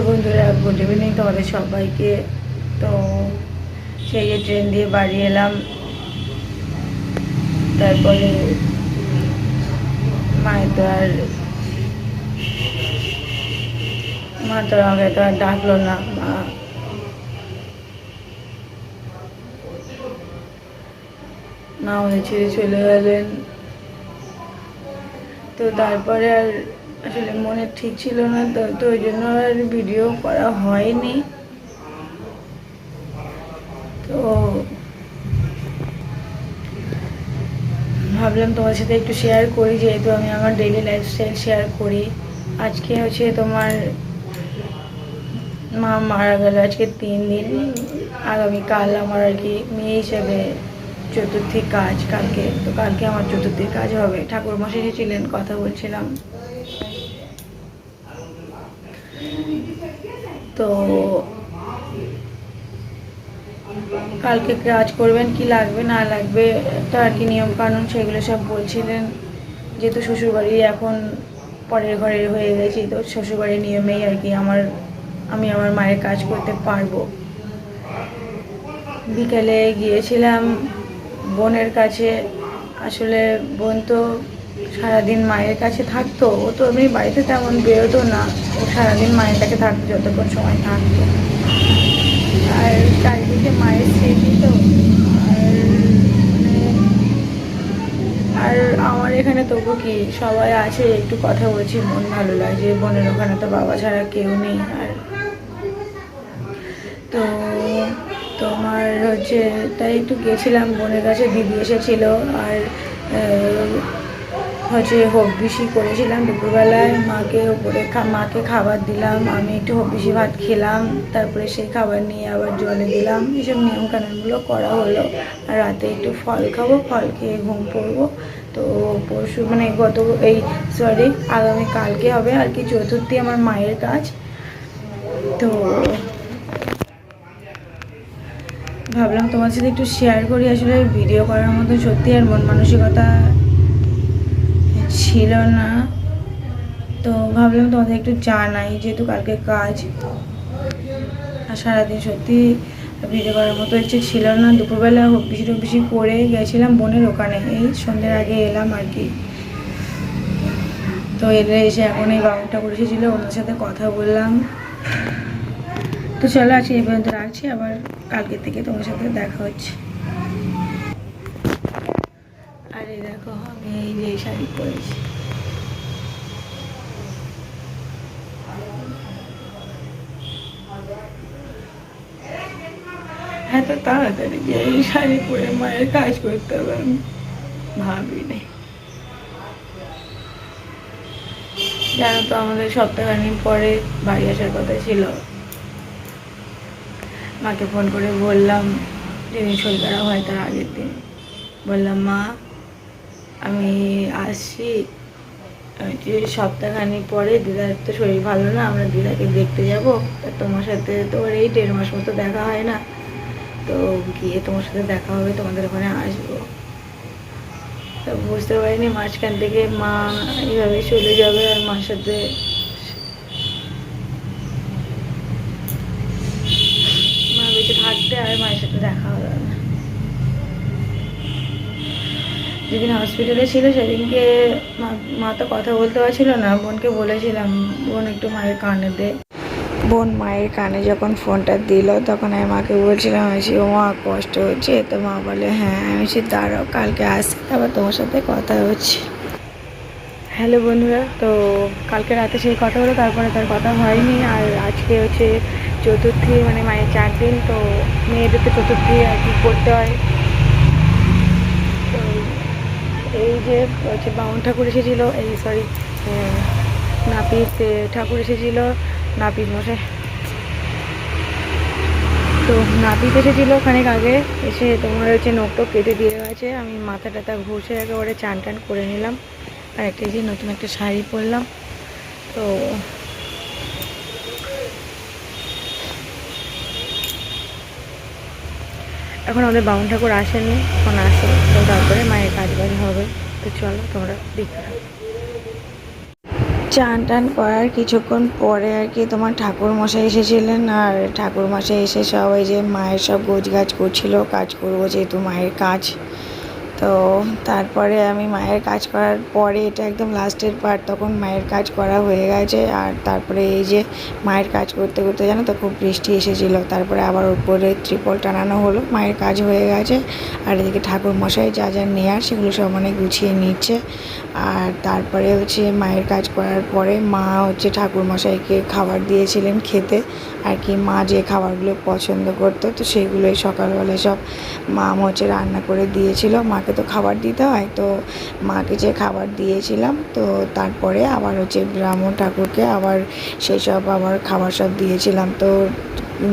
Hello বন্ধুরা good evening তোমাদের সবাইকে। তো সেই ট্রেন দিয়ে বাড়ি এলাম, তারপরে মায়ের তো আর মা তো আমাকে তো আর ডাকলো না, মা। মা ছেড়ে চলে গেলেন। তো তারপরে আর আসলে মনে ঠিক ছিল না, তো তো ওই জন্য আর ভিডিও করা হয়নি। তো ভাবলাম তোমার সাথে একটু শেয়ার করি, যেহেতু আমি আমার ডেইলি লাইফস্টাইল শেয়ার করি। আজকে হচ্ছে তোমার মা মারা গেল আজকে তিন দিন। আগামীকাল আমার আর কি মেয়ে হিসেবে চতুর্থী কাজ কালকে, তো কালকে আমার চতুর্থী কাজ হবে। ঠাকুর মশাই এসেছিলেন, কথা বলছিলাম। তো কালকে কাজ করবেন, কি লাগবে, না লাগবে তো আর কি নিয়ম কানুন, সেগুলো সব বলছিলেন। যেহেতু শ্বশুরবাড়ি এখন পরের ঘরে হয়ে গেছি, তো শ্বশুরবাড়ির নিয়মেই আর কি আমার, আমি আমার মায়ের কাজ করতে পারব। বিকেলে গিয়েছিলাম বোনের কাছে, আসলে বোন তো সারাদিন মায়ের কাছে থাকতো, ও তো এমনি বাড়িতে তেমন বেরোতো না। ও সারাদিন মায়ের কাছে থাকতো, যতক্ষণ সময় থাকতো। আর চারিদিকে মায়ের স্মৃতি তো, আর মানে আর আমার এখানে তবু কি, সবাই আছে, একটু কথা বলছি, মন ভালো লাগে বোনের ওখানে তো বাবা ছাড়া কেউ নেই, আর তো তোমার হচ্ছে, তাই একটু গেছিলাম, বোনের কাছে দিদি এসেছিল, আর হচ্ছে হব্বিসি করেছিলাম দুপুরবেলায়, মাকে ওপরে মাকে খাবার দিলাম, আমি একটু হব্বিসি ভাত খেলাম, তারপরে সেই খাবার নিয়ে আবার জলে দিলাম এইসব নিয়ম কানুনগুলো করা হলো। আর রাতে একটু ফল খাব, ফল খেয়ে ঘুম পড়ব। তো পরশু মানে গত এই সরি আগামী কালকে হবে আর কি চতুর্থী আমার মায়ের কাজ। তো ভাবলাম তোমার সাথে একটু শেয়ার করি, আসলে ভিডিও করার মতো সত্যি আর মন মানসিকতা ছিল না। তো ভাবলাম তোমাদের একটু জানাই যেহেতু কালকে কাজ। আর সারাদিন সত্যি ভিডিও করার মতো ইচ্ছে ছিল না। দুপুরবেলা হপিসি টপিসি করে গেছিলাম বোনের ওখানে। এই সন্ধ্যের আগে এলাম আর কি। তো এলে এসে এখন এই বাবুটা করে এসেছিল, ওনার সাথে কথা বললাম। তো চলো আজকে এই পর্যন্ত রাখছি। আবার কালকে থেকে তোমার সাথে দেখা হচ্ছে আর এই দেখো, আমি এই যে শাড়ি পরেছি। এত তাড়াতাড়ি যে এই শাড়ি পরে মায়ের কাজ করতে হবে, আমি ভাবি নাই জানো তো, আমাদের সপ্তাহখানি পরে বাড়ি আসার কথা ছিল। মাকে ফোন করে বললাম, যেদিন সই করা হয় তার আগের দিন। বললাম, মা আমি আসছি ওই যে সপ্তাহখানি পরে দিদার তো শরীর ভালো না, আমরা দিদাকে দেখতে যাব। তা তোমার সাথে তো এই দেড় মাস মতো দেখা হয় না। তো গিয়ে তোমার সাথে দেখা হবে, তোমাদের ওখানে আসব। তো বুঝতে পারিনি মাঝখান থেকে মা এইভাবে চলে যাবে আর মার সাথে। মা বেঁচে থাকতে আর মায়ের সাথে দেখা হবে না। যেদিন হসপিটালে ছিল, সেদিনকে মা তো কথা বলতে পারছিল না। বোনকে বলেছিলাম, বোন, একটু মায়ের কানে দে। বোন মায়ের কানে যখন ফোনটা দিল, তখন আমি মাকে বলছিলাম, আমি ও মা কষ্ট হচ্ছে? তো মা বলে হ্যাঁ। আমি সে দাঁড়াও, কালকে আসি আবার তোমার সাথে কথা হচ্ছে। হ্যালো বন্ধুরা, তো কালকে রাতে সেই কথা হলো, তারপরে তার কথা হয়নি। আর আজকে হচ্ছে চতুর্থী মানে মায়ের চার দিন, তো মেয়েদের তো চতুর্থী আর কি করতে হয়। এই যে, হচ্ছে বামন ঠাকুর এসেছিল, এই সরি নাপিত ঠাকুর এসেছিল, নাপিত মশাই। তো নাপিত এসেছিল খানিক আগে, এসে তোমার হচ্ছে নোক টোক কেটে দিয়ে গেছে, আমি মাথা টাথা ঘষে একেবারে চান টান করে নিলাম, আর একটা যে নতুন একটা শাড়ি পরলাম, তো এখন আমাদের বামুন ঠাকুর আসেনি, এখন আসে। তো তারপরে মায়ের কাজ বাজ হবে। তো চলো তোমরা দেখতে চান টান করার কিছুক্ষণ পরে আর কি তোমার ঠাকুর মশাই এসেছিলেন আর ঠাকুর মশাই এসে সবাই যে মায়ের সব গোছ গাছ করছিল, কাজ করব যেহেতু মায়ের কাজ। তো তারপরে আমি মায়ের কাজ করার পরে এটা একদম লাস্টের পার্ট তখন মায়ের কাজ করা হয়ে গেছে। আর তারপরে এই যে মায়ের কাজ করতে করতে জানো তো খুব বৃষ্টি এসেছিল। তারপরে আবার উপরে ত্রিপল টানানো হলো, মায়ের কাজ হয়ে গেছে। আর এদিকে ঠাকুর মশাই যা যা নেয়ার সেগুলো সব মানে গুছিয়ে নিচ্ছে। আর তারপরে হচ্ছে মায়ের কাজ করার পরে মা হচ্ছে ঠাকুর মশাইকে খাবার দিয়েছিলেন খেতে। আর কি মা যে খাবারগুলো পছন্দ করতো তো সেইগুলোই সকালবেলায় সব মা হচ্ছে রান্না করে দিয়েছিল। মাকে তো খাবার দিতে হয়, তো মাকে যে খাবার দিয়েছিলাম, তো তারপরে আবার হচ্ছে ব্রাহ্মণ ঠাকুরকে আবার সেই সব আবার খাবার সব দিয়েছিলাম। তো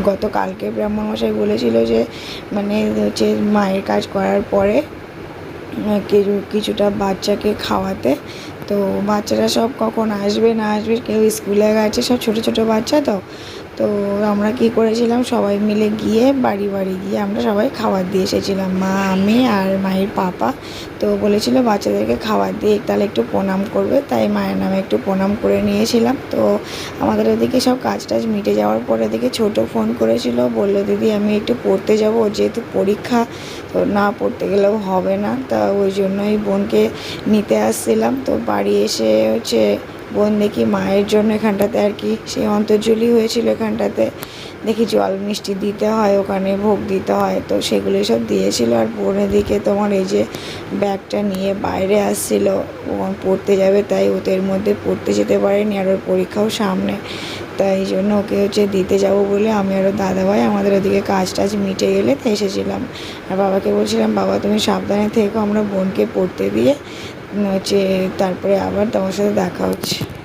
গতকালকে ব্রাহ্মণ মশাই বলেছিল যে মানে হচ্ছে মায়ের কাজ করার পরে কিছু, কিছুটা বাচ্চাকে খাওয়াতে, তো বাচ্চারা সব কখন আসবে না আসবে, কেউ স্কুলে গেছে, সব ছোটো ছোটো বাচ্চা তো তো আমরা কি করেছিলাম? সবাই মিলে গিয়ে বাড়ি বাড়ি গিয়ে আমরা সবাই খাবার দিয়ে এসেছিলাম। মা, আমি আর মায়ের পাপা। তো বলেছিল বাচ্চাদেরকে খাবার দিয়ে তাহলে একটু প্রণাম করবে। তাই মায়ের নামে একটু প্রণাম করে নিয়েছিলাম। তো আমাদের ওদিকে সব কাজ টাজ মিটে যাওয়ার পরে দেখে ছোটো ফোন করেছিল। বলল, দিদি, আমি একটু পড়তে যাব। যেহেতু পরীক্ষা, তো না পড়তে গেলেও হবে না। তা ওই জন্যই বোনকে নিতে আসছিলাম। তো বাড়ি এসে হচ্ছে বোন দেখি মায়ের জন্য এখানটাতে আর কি সেই অন্তর্জলি হয়েছিল এখানটাতে। দেখি জল মিষ্টি দিতে হয়, ওখানে ভোগ দিতে হয়, তো সেগুলো সব দিয়েছিল। আর বোনের দিকে তোমার এই যে ব্যাগটা নিয়ে বাইরে আসছিল, ও পড়তে যাবে, তাই ওদের মধ্যে পড়তে যেতে পারেনি, আর ওর পরীক্ষাও সামনে। তাই জন্য ওকে হচ্ছে দিতে যাব বলে আমি আরও দাদাভাই আমাদের ওদিকে কাজ টাজ মিটে গেলে তাই এসেছিলাম। আর বাবাকে বলছিলাম, বাবা, তুমি সাবধানে থেকো, আমরা বোনকে পড়তে দিয়ে হচ্ছে তারপরে আবার তোমার সাথে দেখা হচ্ছে।